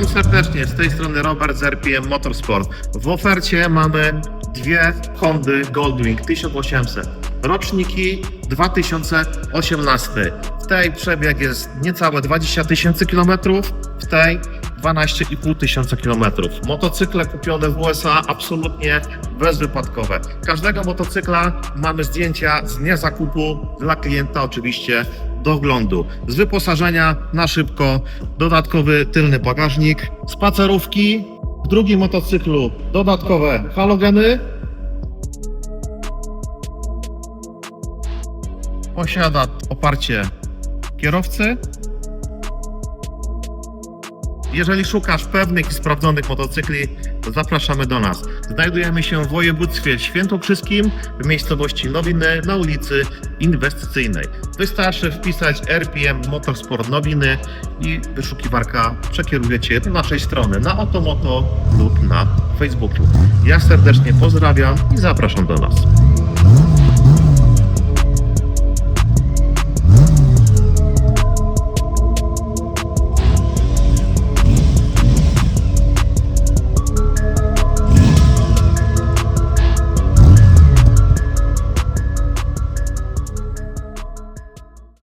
serdecznie, z tej strony Robert z RPM Motorsport. W ofercie mamy dwie Hondy Goldwing 1800. Roczniki 2018. W tej przebieg jest niecałe 20 tysięcy kilometrów, w tej 12,5 tysiąca kilometrów. Motocykle kupione w USA absolutnie bezwypadkowe. Każdego motocykla mamy zdjęcia z dnia zakupu dla klienta oczywiście do oglądu. Z wyposażenia na szybko dodatkowy tylny bagażnik, spacerówki, w drugim motocyklu dodatkowe halogeny. Posiada oparcie kierowcy. Jeżeli szukasz pewnych i sprawdzonych motocykli, to zapraszamy do nas. Znajdujemy się w województwie świętokrzyskim, w miejscowości Nowiny na ulicy Inwestycyjnej. Wystarczy wpisać RPM Motorsport Nowiny i wyszukiwarka przekieruje Cię do naszej strony na Otomoto lub na Facebooku. Ja serdecznie pozdrawiam i zapraszam do nas.